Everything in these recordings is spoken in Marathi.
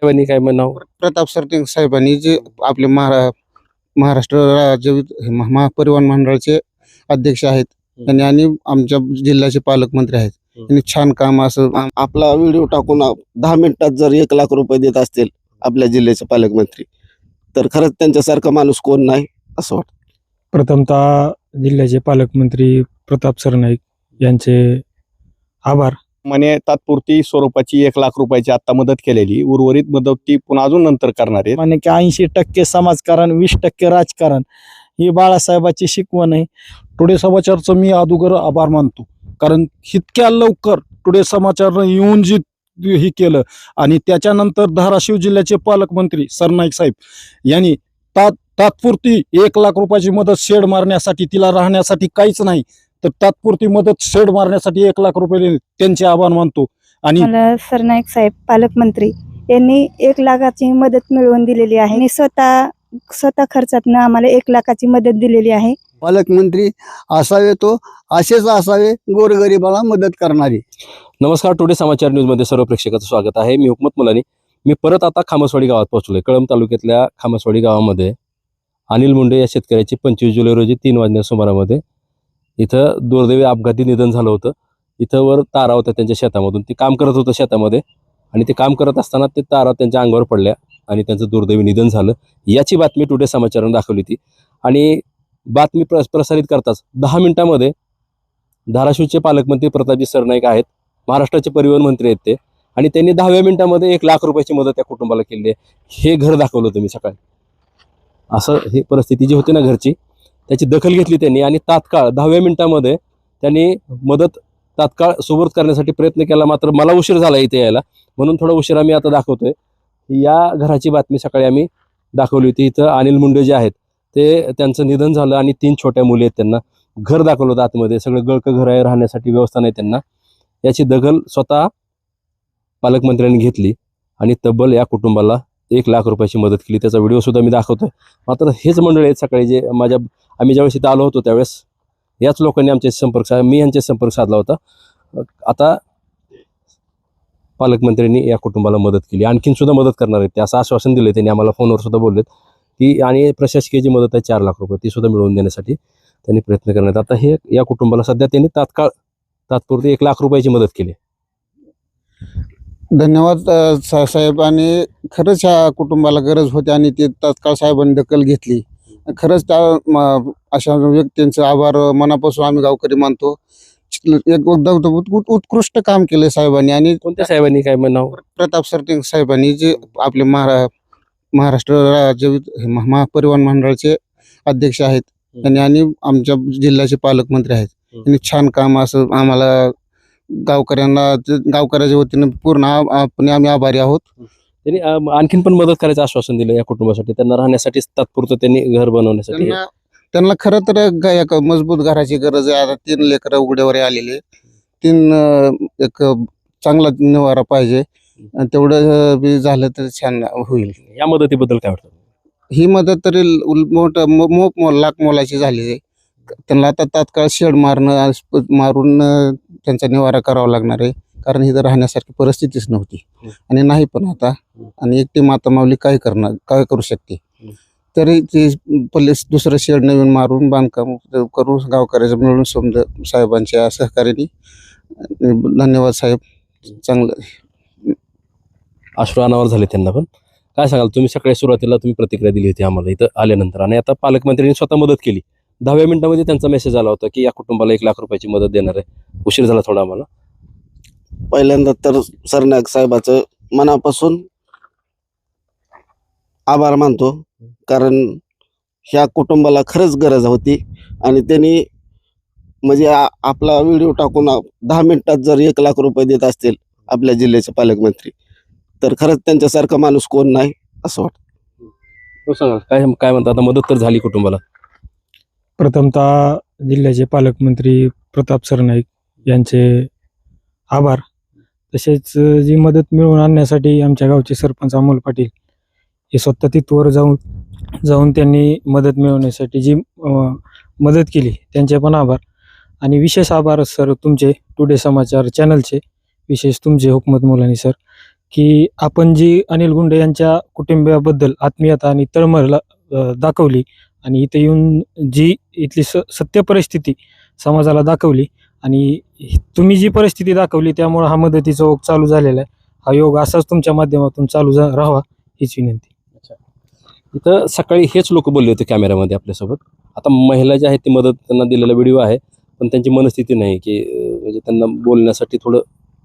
साहेबांनी काय म्हणावं? प्रताप सरते साहेबांनी जे आपले महारा महाराष्ट्र राज्य विध- महापरिवहन मंडळाचे अध्यक्ष आहेत त्यांनी आणि आमच्या जिल्ह्याचे पालकमंत्री आहेत. त्यांनी छान काम असं आम- आपला व्हिडिओ टाकून दहा मिनिटात जर एक लाख रुपये देत असतील आपल्या जिल्ह्याचे पालकमंत्री तर खरंच त्यांच्यासारखा माणूस कोण नाही असं वाटतं. प्रथमतः जिल्ह्याचे पालकमंत्री प्रताप सरनाईक यांचे आभार. म्हणे तात्पुरती स्वरूपाची एक लाख रुपयाची आता मदत केलेली. उर्वरित मदत ती पुन्हा अजून नंतर करणार आहे म्हणजे की ऐंशी टक्के समाजकारण वीस टक्के राजकारण ही बाळासाहेबाची शिकवण आहे. टुडे समाचारचं मी अदुगर आभार मानतो. कारण इतक्या लवकर टुडे समाचारनं येऊन जी हे केलं आणि त्याच्यानंतर धाराशिव जिल्ह्याचे पालकमंत्री सरनाईक साहेब यांनी तात तात्पुरती एक लाख रुपयाची मदत शेड मारण्यासाठी तिला राहण्यासाठी काहीच नाही. तर तात्पुरती मदत शेड मारण्यासाठी एक लाख रुपये दिले. त्यांचे आभार मानतो. आणि मला सरनाईक साहेब पालकमंत्री यांनी एक लाखाची मदत मिळवून दिलेली आहे. आणि स्वतः स्वतः खर्चातनं आम्हाला एक लाखाची मदत दिलेली आहे. पालकमंत्री असावे तो असेच असावे गोरगरिबाला मदत करणारे. नमस्कार टुडे समाचार न्यूजमध्ये सर्व प्रेक्षकाचं स्वागत आहे. मी हुकमत मुलानी. मी परत आता खामसवाडी गावात पोहोचलोय. कळंब तालुक्यातल्या खामसवाडी गावामध्ये अनिल मुंडे या शेतकऱ्याची पंचवीस जुलै रोजी तीन वाजण्या सुमारामध्ये इथं दुर्दैवी अपघाती निधन झालं होतं. इथं वर तारा होत्या त्यांच्या शेतामधून. ते काम करत होतं शेतामध्ये आणि ते काम करत असताना ते तारा त्यांच्या अंगावर पडल्या आणि त्यांचं दुर्दैवी निधन झालं. याची बातमी टुडे समाचारानं दाखवली होती. आणि बातमी प्र प्रसारित करताच दहा मिनिटामध्ये धाराशिवचे पालकमंत्री प्रतापजी सरनाईक आहेत. महाराष्ट्राचे परिवहन मंत्री आहेत ते. आणि त्यांनी दहाव्या मिनिटामध्ये एक लाख रुपयाची मदत त्या कुटुंबाला केली आहे. हे घर दाखवलं होतं मी सकाळी. असं हे परिस्थिती जी होती ना घरची त्याची दखल घेतली त्यांनी आणि तात्काळ दहाव्या मिनिटामध्ये त्यांनी मदत तात्काळ सुपूर्द करण्यासाठी प्रयत्न केला. मात्र मला उशीर झाला इथे यायला. म्हणून थोडा उशीर आम्ही आता दाखवतोय. या घराची बातमी सकाळी आम्ही दाखवली होती. इथं अनिल मुंडे जे आहेत ते त्यांचं निधन झालं आणि तीन छोट्या मुली आहेत त्यांना. घर दाखवलं होतं आतमध्ये. सगळं गळकं घर आहे राहण्यासाठी व्यवस्था नाही त्यांना. याची दखल स्वतः पालकमंत्र्यांनी घेतली आणि तब्बल या कुटुंबाला एक लाख रुपयाची मदत केली. त्याचा व्हिडिओसुद्धा मी दाखवतो मात्र हेच मंडळी आहेत सकाळी जे माझ्या आम्ही ज्यावेळेस इथं आलो होतो त्यावेळेस याच लोकांनी आमचे संपर्क सा मी यांचे संपर्क साधला होता. आता पालकमंत्र्यांनी या कुटुंबाला मदत केली. आणखीन सुद्धा मदत करणार आहेत. ते असं आश्वासन दिले त्यांनी. आम्हाला फोनवर सुद्धा बोललेत की आणि प्रशासकीय जी मदत आहे चार लाख रुपये ती सुद्धा मिळवून देण्यासाठी त्यांनी प्रयत्न करण्यात आता हे या कुटुंबाला सध्या त्यांनी तात्काळ तात्पुरती एक लाख रुपयाची मदत केली धन्यवाद अ, सा- साहेब. आणि खरंच ह्या कुटुंबाला गरज होती आणि ते तात्काळ साहेबांनी दखल घेतली. खरंच त्या म- अशा व्यक्तींचं आभार मनापासून आम्ही गावकरी मानतो. एक उत्- उत्कृष्ट काम केले साहेबांनी आणि कोणत्या साहेबांनी काय म्हणावं? प्रताप सरते साहेबांनी जे आपले महारा महाराष्ट्र राज्य महा- महापरिवहन मंडळाचे अध्यक्ष आहेत. आणि आमच्या जिल्ह्याचे पालकमंत्री आहेत. त्यांनी छान काम असं आम्हाला गावकऱ्यांना गावकऱ्याच्या वतीनं पूर्ण आपण आम्ही आभारी आहोत. त्यांनी अं, आणखीन पण मदत करायचं आश्वासन दिलं या कुटुंबासाठी. त्यांना राहण्यासाठी तात्पुरतं त्यांनी घर बनवण्यासाठी. त्यांना त्यांना खरं तर ग- एक मजबूत घराची गरज आहे. आता तीन लेकरं उघड्यावर आलेले तीन अं, एक चांगला निवारा पाहिजे. आणि तेवढं अं, बी झालं तर छान होईल. या मदतीबद्दल काय वाटतं? ही मदत तरी मोठ मोप मोल लाख मोलाची झाली आहे. त्यांना आता तात्काळ शेड मारणं आणि स्प- मारून अं, त्यांचा निवारा करावा लागणार आहे. कारण इथं राहण्यासारखी परिस्थितीच नव्हती. आणि नाही पण आता. आणि एकटी माता माऊली काय करणार काय करू शकते? तरी ते पहिले दुसरं शेड नवीन मारून बांधकाम करून गावकऱ्याचं मिळून समज साहेबांच्या सहकार्याने धन्यवाद साहेब. चांगलं अश्रू अनावर झाले त्यांना पण. काय सांगाल तुम्ही सकाळी सुरुवातीला तुम्ही प्रतिक्रिया दिली होती आम्हाला इथं आल्यानंतर. आणि आता पालकमंत्र्यांनी स्वतः मदत केली. दहाव्या मिनिटामध्ये त्यांचा मेसेज आला होता की या कुटुंबाला एक लाख रुपयाची मदत देणार आहे. उशीर झाला थोडा आम्हाला. पहिल्यांदा तर सरनाईक साहेबाचं मनापासून आभार मानतो. कारण ह्या कुटुंबाला खरंच गरज होती. आणि त्यांनी म्हणजे आ- आपला व्हिडिओ टाकून आ- दहा मिनिटात जर एक लाख रुपये देत असतील आपल्या जिल्ह्याचे पालकमंत्री तर खरंच त्यांच्यासारखा माणूस कोण नाही असं वाटतं. हो सांगा काय काय म्हणतात आता? मदत तर झाली कुटुंबाला. प्रथमतः जिल्ह्याचे पालकमंत्री प्रताप सरनाईक यांचे आभार. तसेच जी मदत मिळवून आणण्यासाठी आमच्या गावचे सरपंच अमोल पाटील हे स्वतः तिथवर जाऊन जाऊन त्यांनी मदत मिळवण्यासाठी जी मदत केली त्यांचे पण आभार. आणि विशेष आभार सर तुमचे टुडे समाचार चॅनलचे विशेष तुमचे हुकमत मुलानी सर की आपण जी अनिल गुंडे यांच्या कुटुंबियाबद्दल आत्मीयता आणि तळमळ दाखवली आणि इथे येऊन जी इथली स सत्य परिस्थिती समाजाला दाखवली आणि तुम्ही जी परिस्थिती दाखवली त्यामुळं हा मदतीचा ओघ चालू झालेला आहे. हा योग असाच तुमच्या माध्यमातून चालू झा- राहावा हीच विनंती. इथं सकाळी हेच लोक बोलले होते कॅमेऱ्यामध्ये आपल्यासोबत. आता महिला ज्या आहेत ती मदत त्यांना दिलेला व्हिडिओ आहे पण त्यांची मनस्थिती नाही की म्हणजे त्यांना बोलण्यासाठी थोडं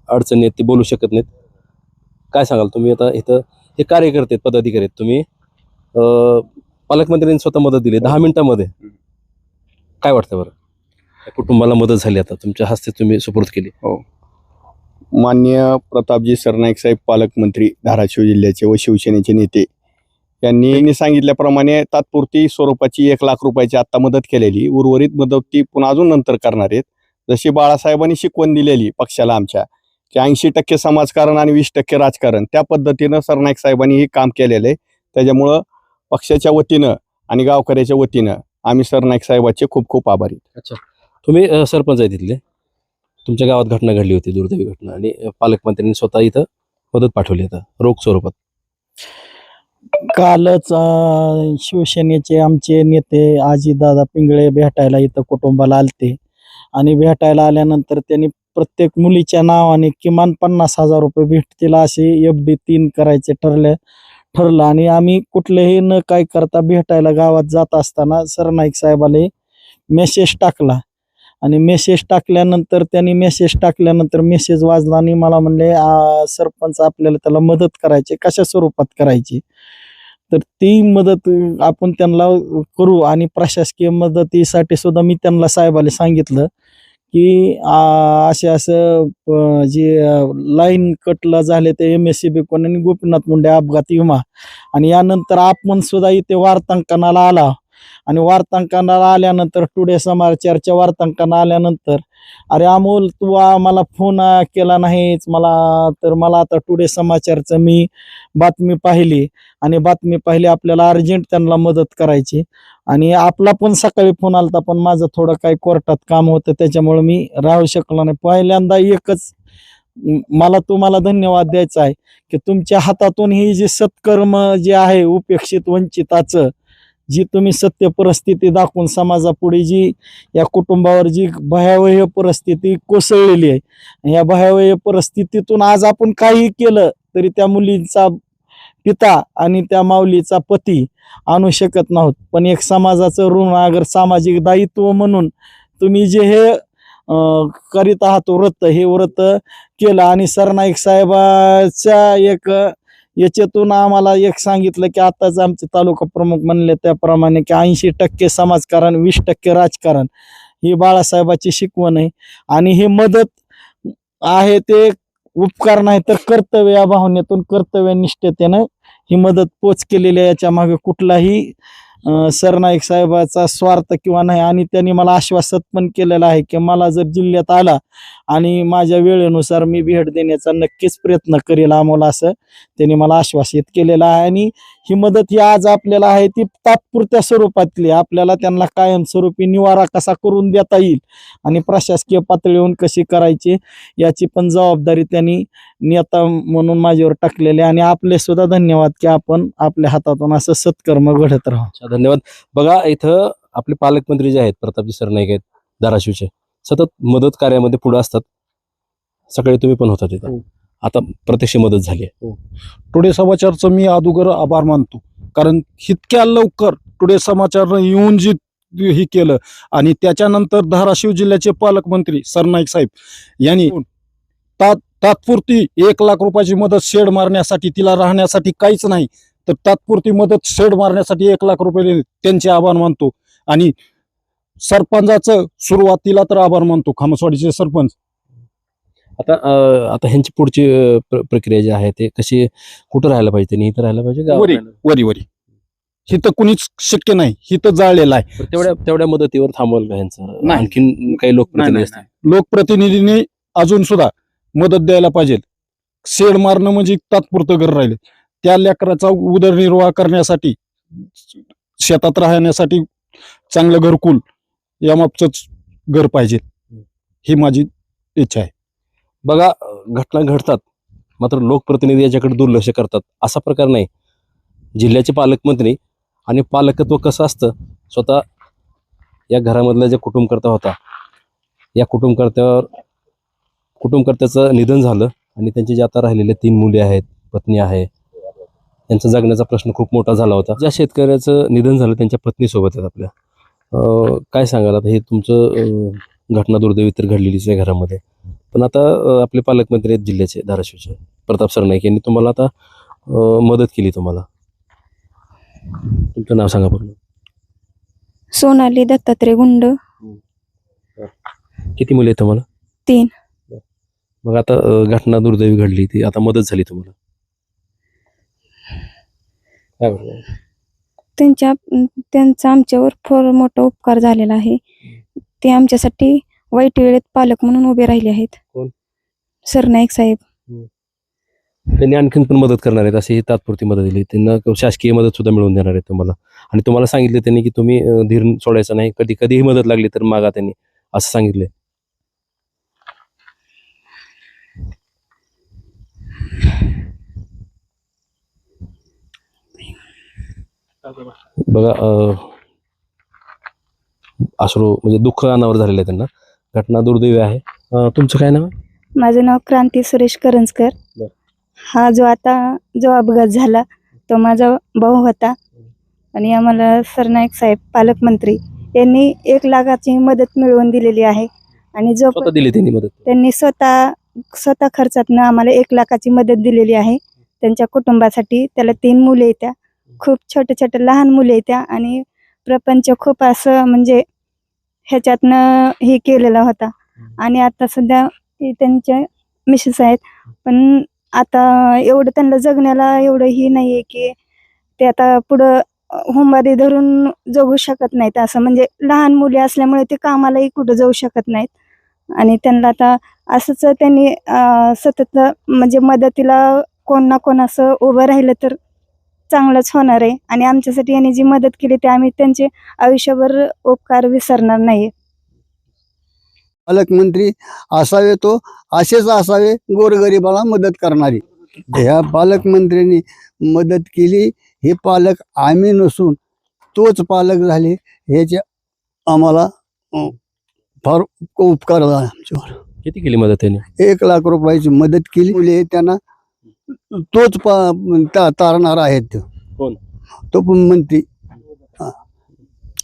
अडचणी आहेत ते बोलू शकत नाहीत. काय सांगाल तुम्ही? आता इथं हे कार्यकर्ते आहेत पदाधिकारी आहेत. तुम्ही पालकमंत्र्यांनी स्वतः मदत दिली. दहा मिनिटामध्ये. काय वाटतं बरं? कुटुंबाला मदत झाली आता. तुमच्या हस्ते तुम्ही सुपूर्द केली. मान्य प्रतापजी सरनाईक साहेब पालकमंत्री धाराशिव जिल्ह्याचे व शिवसेनेचे नेते यांनी यांनी सांगितल्याप्रमाणे तात्पुरती स्वरूपाची एक लाख रुपयाची आता मदत केलेली. उर्वरित मदत ती पुन्हा अजून नंतर करणार आहेत. जशी बाळासाहेबांनी शिकवण दिलेली पक्षाला आमच्या की ऐंशी टक्के समाजकारण आणि वीस टक्के राजकारण त्या पद्धतीनं सरनाईक साहेबांनी हे काम केलेलं आहे. त्याच्यामुळं पक्षाच्या वतीनं आणि गावकऱ्याच्या वतीनं आम्ही सरनाईक साहेबाचे खूप खूप आभारी आहेत. तुम्ही अं, सरपंच आहे तिथले. तुमच्या गावात घटना घडली होती दुर्दैवी घटना. आणि अं, पालकमंत्र्यांनी स्वतः इथं मदत पाठवली आता रोख स्वरूपात. कालच अं, शिवसेनेचे आमचे नेते आजीदादा पिंगळे भेटायला इथं कुटुंबाला आलते. आणि भेटायला आल्यानंतर त्यांनी प्रत्येक मुलीच्या नावाने किमान पन्नास हजार रुपये भेटतील असे एफ डी तीन करायचे ठरले. ठरलं. आणि आम्ही कुठलेही न काय करता भेटायला गावात जात असताना सरनाईक साहेबाले मेसेज टाकला. आणि मेसेज टाकल्यानंतर त्यांनी मेसेज टाकल्यानंतर मेसेज वाजला आणि मला म्हणले सरपंच आपल्याला त्याला मदत करायची कशा स्वरूपात करायची? तर ती मदत आपण त्यांना करू. आणि प्रशासकीय मदतीसाठी सुद्धा मी त्यांना साहेबाला सांगितलं. की असे असं जे लाईन कटला झाले ते एम एस सी बी कोण आणि गोपीनाथ मुंडे अपघाती विमा. आणि यानंतर आपण सुद्धा इथे वार्तांकनाला आला. आणि वार्तांकनाला आल्यानंतर टुडे समाचारच्या वार्तांकना आल्यानंतर अरे अमोल तू मला फोन केला नाहीच. मला तर मला आता टुडे समाचारचं मी बातमी पाहिली. आणि बातमी पाहिली आपल्याला अर्जंट त्यांना मदत करायची. आणि आपला पण सकाळी फोन आलता पण माझं थोडं काही कोर्टात काम होतं त्याच्यामुळे मी राहू शकलो नाही. पहिल्यांदा एकच मला तुम्हाला धन्यवाद द्यायचा आहे की तुमच्या हातातून ही जी सत्कर्म जे आहे उपेक्षित वंचिताचं जी तुम्ही सत्य परिस्थिती दाखवून समाजापुढे जी या कुटुंबावर जी भयावह परिस्थिती कोसळलेली आहे या भयावह परिस्थितीतून आज आपण काही केलं तरी त्या मुलींचा पिता आणि त्या माऊलीचा पती आणू शकत नाहोत. पण एक समाजाचं ऋण अगर सामाजिक दायित्व म्हणून तुम्ही जे हे करीत आहात व्रत हे व्रत केलं आणि सरनाईक साहेबाच्या एक याच्यातून आम्हाला एक सांगितलं की आताच आमचे तालुका प्रमुख म्हणले त्याप्रमाणे की ऐंशी टक्के समाजकारण वीस टक्के राजकारण ही बाळासाहेबाची शिकवण आहे. आणि ही मदत आहे ते उपकार नाही तर कर्तव्य या भावनेतून कर्तव्य निष्ठतेनं ही मदत पोच केलेली आहे. याच्या मागे कुठलाही सरनाईक साहेबाचा स्वार्थ किंवा नाही आणि त्यांनी मला आश्वासत पण केलेलं आहे की मला जर जिल्ह्यात आला आणि माझ्या वेळेनुसार मी भेट देण्याचा नक्कीच प्रयत्न करेल आम्हाला असं त्यांनी मला आश्वासित केलेलं आहे. आणि ही मदत ही आज आपल्याला आहे ती तात्पुरत्या स्वरूपातली आहे. आपल्याला त्यांना कायमस्वरूपी निवारा कसा करून देता येईल आणि प्रशासकीय पातळीवरून कशी करायची याची पण जबाबदारी त्यांनी नेता म्हणून माझ्यावर टाकलेले आणि आपले सुद्धा धन्यवाद की आपण आपल्या हातातून असं सत्कर्म घडत राहू. धन्यवाद. बघा इथं आपले पालकमंत्री जे आहेत प्रतापजी सरनाईक आहेत धाराशिवचे. सतत मदत कार्यामध्ये पुढे असतात. सकाळी तुम्ही पण होता तिथं. हो. आता प्रत्यक्ष मदत झाली आहे. टुडे समाचारचं मी अगोदर आभार मानतो. कारण इतक्या लवकर टुडे समाचारनं येऊन जी हे केलं आणि त्याच्यानंतर धाराशिव जिल्ह्याचे पालकमंत्री सरनाईक साहेब यांनी तात तात्पुरती एक लाख रुपयाची मदत शेड मारण्यासाठी तिला राहण्यासाठी काहीच नाही. तर तात्पुरती मदत शेड मारण्यासाठी एक लाख रुपये. त्यांचे आभार मानतो. आणि सरपंचाचं सुरुवातीला तर आभार मानतो. खामसवाडीचे सरपंच. आता आता ह्यांची पुढची प्रक्रिया जी आहे ते कशी कुठं राहायला पाहिजे? त्यांनी इथं राहायला पाहिजे वरी. वरी वरी. हिथं कुणीच शक्य नाही. हिथं जाळलेलं आहे? तेवढ्या तेवढ्या मदतीवर थांबवल का ह्यांचं? नाही. आणखीन काही लोकप्रतिनिधी असतील? लोकप्रतिनिधीने अजून सुद्धा मदत द्यायला पाहिजे. शेड मारणं म्हणजे तात्पुरतं घर राहिले. त्या लेकराचा उदरनिर्वाह करण्यासाठी शेतात राहण्यासाठी चांगलं घरकुल यामागचंच घर पाहिजे. ही माझी इच्छा आहे. बघा घटना घडतात. मात्र लोकप्रतिनिधी याच्याकडे दुर्लक्ष करतात. असा प्रकार नाही. जिल्ह्याचे पालकमंत्री आणि पालकत्व कसं असतं? स्वतः या घरामधला जे कुटुंबकर्ता होता या कुटुंबकर्त्यावर कुटुंबकर्त्याचं निधन झालं आणि त्यांचे जे आता राहिलेले तीन मुले आहेत पत्नी आहे त्यांचा जगण्याचा प्रश्न खूप मोठा झाला होता. ज्या शेतकऱ्याचं निधन झालं त्यांच्या पत्नीसोबत आहेत आपल्या. काय सांगाल? आता हे तुमचं घटना दुर्दैवी तर घडलेलीच आहे घरामध्ये. पण आता आपले पालकमंत्री आहेत जिल्ह्याचे धाराशिवचे. प्रताप सरनाईक यांनी तुम्हाला आता मदत केली तुम्हाला. तुमचं नाव सांगा पूर्ण. सोनाली दत्तात्रय गुंड. किती मुले आहेत तुम्हाला? तीन. मग आता घटना दुर्दैवी घडली ती आता मदत झाली तुम्हाला. काय? त्यांच्या त्यांचा आमच्यावर फार मोठा उपकार झालेला आहे. ते आमच्यासाठी वाईट वेळेत पालक म्हणून उभे राहिले आहेत. कोण? सरनाईक साहेब. त्यांनी आणखीन पण मदत करणार आहेत अशी ही तात्पुरती मदत दिली. त्यांना शासकीय मदत सुद्धा मिळवून देणार आहेत तुम्हाला. आणि तुम्हाला सांगितले त्यांनी की तुम्ही अं, धीर सोडायचा नाही. कधी कधीही मदत लागली तर मागा त्यांनी असं सांगितले बघा अं, अश्रू म्हणजे दुःख अनावर झालेलं आहे त्यांना. घटना दुर्दैवी आहे. अं, तुमचं काय नाव आहे? माझं नाव क्रांती सुरेश करंजकर. बर. हा जो आता जो अपघात झाला तो माझा भाऊ होता. आणि आम्हाला सरनाईक साहेब पालकमंत्री यांनी एक लाखाची मदत मिळवून दिलेली आहे. आणि जो स्वतः दिली त्यांनी मदत? त्यांनी स्वतः स्वतः खर्चातनं आम्हाला एक लाखाची मदत दिलेली आहे. त्यांच्या कुटुंबासाठी त्याला तीन मुले येत्या. खूप छोटे छोटे लहान मुले येत्या. आणि प्रपंच खूप असं म्हणजे ह्याच्यातनं हे केलेला होता. आणि आता सध्या हे त्यांचे मिसेस आहेत. पण आता एवढं त्यांना जगण्याला एवढं ही नाही आहे की ते आता पुढं हुंबारी धरून जगू शकत नाहीत असं. म्हणजे लहान मुली असल्यामुळे ते कामालाही कुठं जाऊ शकत नाहीत. आणि त्यांना आता असंच त्यांनी सतत म्हणजे मदतीला कोण ना कोण असं उभं राहिलं तर चांगलंच होणार आहे. आणि आमच्यासाठी यांनी जी मदत केली ते आम्ही त्यांचे आयुष्यभर उपकार विसरणार नाही. पालकमंत्री असावे तो असेच असावे गोरगरिबाला मदत करणारी. ह्या पालकमंत्र्यांनी मदत केली. हे पालक आम्ही नसून तोच पालक झाले ह्याचे आम्हाला फार उपकार झाला आमच्यावर. किती केली मदत त्यांनी? एक लाख रुपयाची मदत केली. मुले त्यांना तोच पा ता- तारणार आहेत कोण? तो पण हा.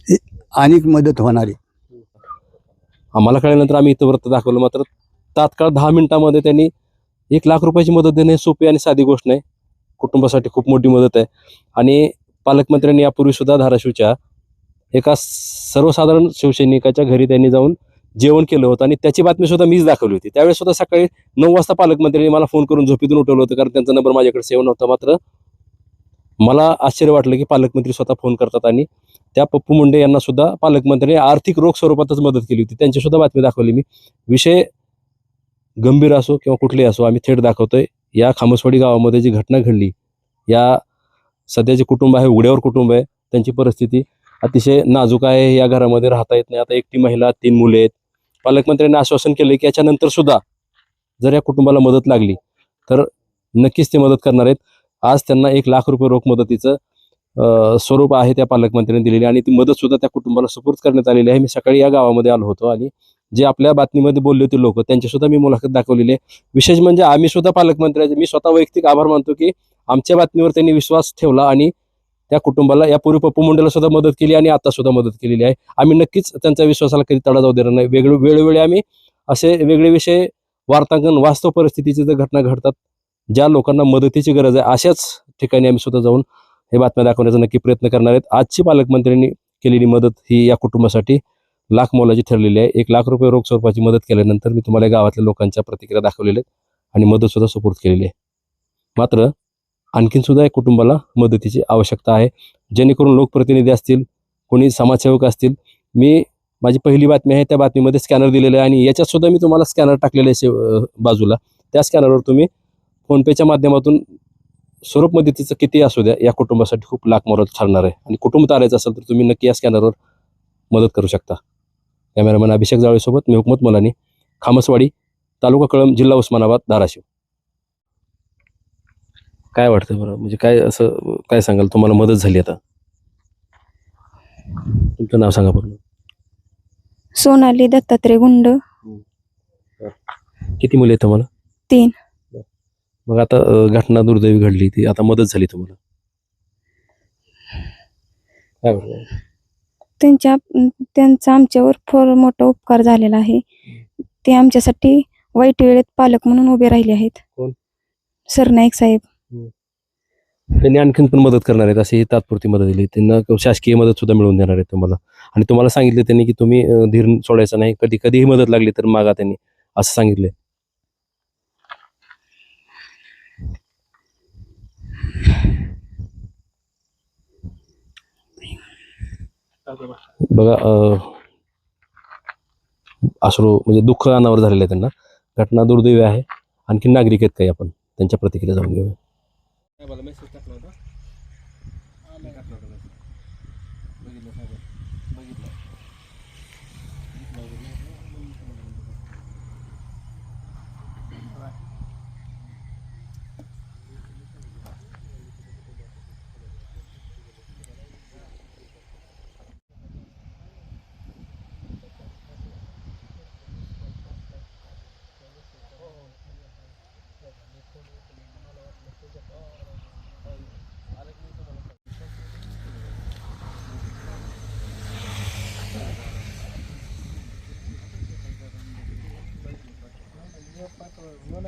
हे अनेक मदत होणारी आम्हाला कळल्यानंतर आम्ही इथं व्रत दाखवलं मात्र तात्काळ दहा मिनिटामध्ये त्यांनी एक लाख रुपयाची मदत देणे सोपी आणि साधी गोष्ट नाही कुटुंबासाठी खूप मोठी मदत आहे आणि पालकमंत्र्यांनी यापूर्वी सुद्धा धाराशिवच्या एका सर्वसाधारण शिवसैनिकाच्या घरी त्यांनी जाऊन जेवण केलं होतं आणि त्याची बातमी सुद्धा मीच दाखवली होती. त्यावेळेस सुद्धा सकाळी नऊ वाजता पालकमंत्र्यांनी मला फोन करून झोपीतून उठवलं होतं कारण त्यांचा नंबर माझ्याकडे सेव्ह नव्हता. मात्र मला आश्चर्य वाटलं की पालकमंत्री स्वतः फोन करतात आणि त्या पप्पू मुंडे यांना सुद्धा पालकमंत्र्यांनी आर्थिक रोख स्वरूपातच मदत केली होती. त्यांची सुद्धा बातमी दाखवली मी. विषय गंभीर असो किंवा कुठलेही असो आम्ही थेट दाखवतोय. या खामसवाडी गावामध्ये जी घटना घडली या सध्याचे कुटुंब आहे उघड्यावर कुटुंब आहे त्यांची परिस्थिती अतिशय नाजूक आहे. या घरामध्ये राहता येत नाही. आता एकटी महिला तीन मुले आहेत. पालकमंत्र्यांनी आश्वासन केलं की याच्यानंतर सुद्धा जर या कुटुंबाला मदत लागली तर नक्कीच ते मदत करणार आहेत. आज त्यांना एक लाख रुपये रोख मदतीचं स्वरूप आहे त्या पालकमंत्र्यांनी दिलेली आणि ती मदत सुद्धा त्या कुटुंबाला सुपूर्द करण्यात आलेली आहे. मी सकाळी या गावामध्ये आलो होतो आणि जे आपल्या बातमीमध्ये बोलले होते लोक त्यांची सुद्धा मी मुलाखत दाखवलेली आहे. विशेष म्हणजे आम्ही सुद्धा पालकमंत्र्याचे मी स्वतः वैयक्तिक आभार मानतो की आमच्या बातमीवर त्यांनी विश्वास ठेवला आणि त्या कुटुंबाला यापूर्वी पप्पू मुंडेला सुद्धा मदत केली आणि आता सुद्धा मदत केलेली आहे. आम्ही नक्कीच त्यांच्या विश्वासाला कधी तडा जाऊ देणार नाही. वेगळे वेळोवेळी आम्ही असे वेगळे विषय वार्तांकन वास्तव परिस्थितीची जर घटना घडतात ज्या लोकांना मदतीची गरज आहे अशाच ठिकाणी आम्ही सुद्धा जाऊन हे बातम्या दाखवण्याचा नक्की प्रयत्न करणार आहेत. आजची पालकमंत्र्यांनी केलेली मदत ही या कुटुंबासाठी लाख मोलाची ठरलेली आहे. एक लाख रुपये रोख स्वरूपाची मदत केल्यानंतर मी तुम्हाला गावातल्या लोकांच्या प्रतिक्रिया दाखवलेल्या आहेत आणि मदत सुद्धा सुपूर्द केलेली आहे. मात्र आणखीन सुद्धा या कुटुंबाला मदतीची आवश्यकता आहे. जेणेकरून लोकप्रतिनिधी असतील कोणी समाजसेवक असतील मी माझी पहिली बातमी आहे त्या बातमीमध्ये स्कॅनर दिलेलं आहे आणि याच्यात सुद्धा मी तुम्हाला स्कॅनर टाकलेले आहे बाजूला. त्या स्कॅनरवर तुम्ही फोनपेच्या माध्यमातून स्वरूप मदतीचं किती असू द्या या कुटुंबासाठी खूप लाख मोरत ठरणार आहे. आणि कुटुंब तारायचं असेल तर तुम्ही नक्की या स्कॅनरवर मदत करू शकता. कॅमेरामॅन अभिषेक जावळेसोबत मी हुकमत मलानी खामसवाडी तालुका कळम जिल्हा उस्मानाबाद धाराशिव. काय वाटतं बरं? म्हणजे काय असं काय सांगाल? तुम्हाला मदत झाली आता? तुमचं नाव सांगा बरं सोनाली दत्तात्रय गुंड. किती मुले आहेत तुम्हाला? तीन. मग आता अं, घटना दुर्दैवी घडली ती. आता मदत झाली तुम्हाला? काय वाटतं? त्यांच्या त्यांचा आमच्यावर फार मोठा उपकार झालेला आहे. ते आमच्यासाठी वाईट वेळेत पालक म्हणून उभे राहिले आहेत. कोण? सरनाईक साहेब. त्यांनी आणखीन पण मदत करणार आहेत अशी ही तात्पुरती मदत दिली. त्यांना शासकीय मदत सुद्धा मिळवून देणार आहेत तुम्हाला. आणि तुम्हाला सांगितले त्यांनी की तुम्ही धीर सोडायचा नाही. कधी कधीही मदत लागली तर मागा त्यांनी असं सांगितले बघा अं, अश्रू म्हणजे दुःख अनावर झालेलं आहे त्यांना. घटना दुर्दैवी आहे. आणखी नागरिक आहेत काही आपण त्यांच्या प्रतिक्रिया जाऊन घेऊया. ಬಲಮೇಶ್ ತಕ್ಕನೋದು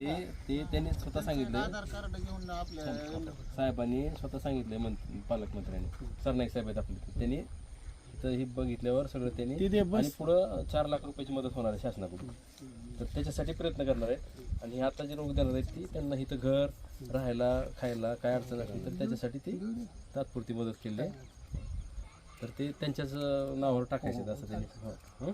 ते ते त्यांनी स्वतः सांगितलं. कार्ड घेऊन आपल्या साहेबांनी स्वतः सांगितलंय मं पालकमंत्र्यांनी. सरनाईक साहेब आहेत आपले त्यांनी इथं हे बघितल्यावर सगळं त्यांनी आणि पुढं चार लाख रुपयाची मदत होणार आहे शासनाकडून. तर त्याच्यासाठी प्रयत्न करणार आहे. आणि आता जे लोक देणार आहेत ती त्यांना इथं घर राहायला खायला काय अडचण असली तर त्याच्यासाठी ती तात्पुरती मदत केली आहे. तर ते त्यांच्याच अं, नावावर टाकायचे आहेत असं त्यांनी हो. हं?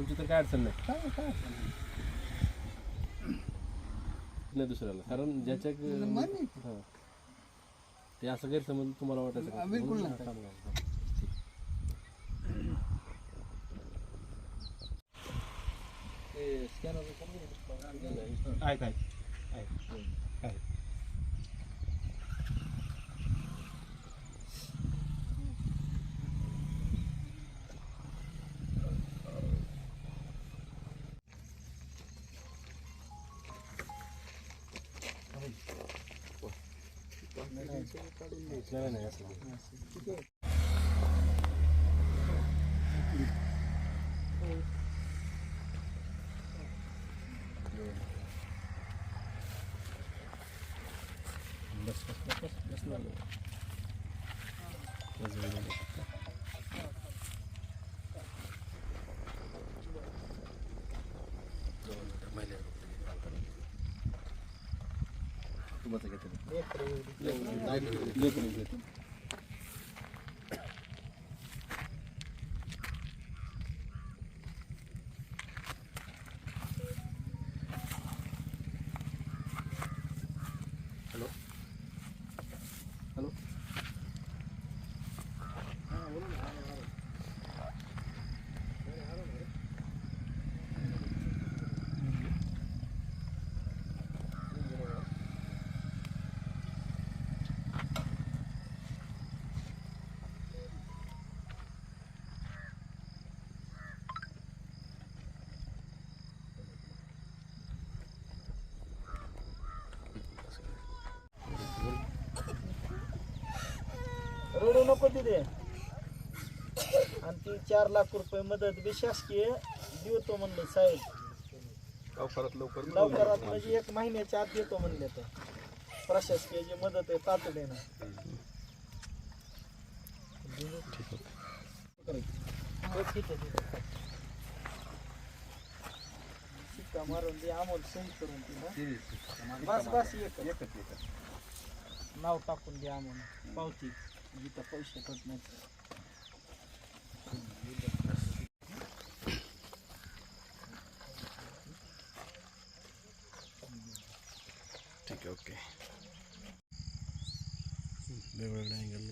तुमची तर काय अडचण नाही काय काय अडचण नाही. नाही दुसऱ्याला कारण ज्याच्या हां. ते असं गैरसमज तुम्हाला वाटायचं का? बिलकुल म्हणून नाही. थांबा, थांबा. ते scanner चं करून घे. आहे काय नाही, नाही, असं नाही. बस, बस, बस, बस, बस, झालं. बस, झालं. तुम्हाला घेतलं. लेकरं घेतलं. हॅलो रडू नको तिथे आणि ती चार लाख रुपये मदत बी शासकीय देतो म्हणले साहेब. लवकरात लवकर लवकरात म्हणजे एक महिन्याच्या आत देतो म्हणले तर. प्रशासकीय जी मदत आहे तातडीनं. हो. शिक्का मारून दे अमोल सही करून ती ना बस बस एक नाव टाकून द्या म्हणून पावती. जिथं पैसे कट नाही ठीक आहे ओके वेगवेगळ्या अँगलने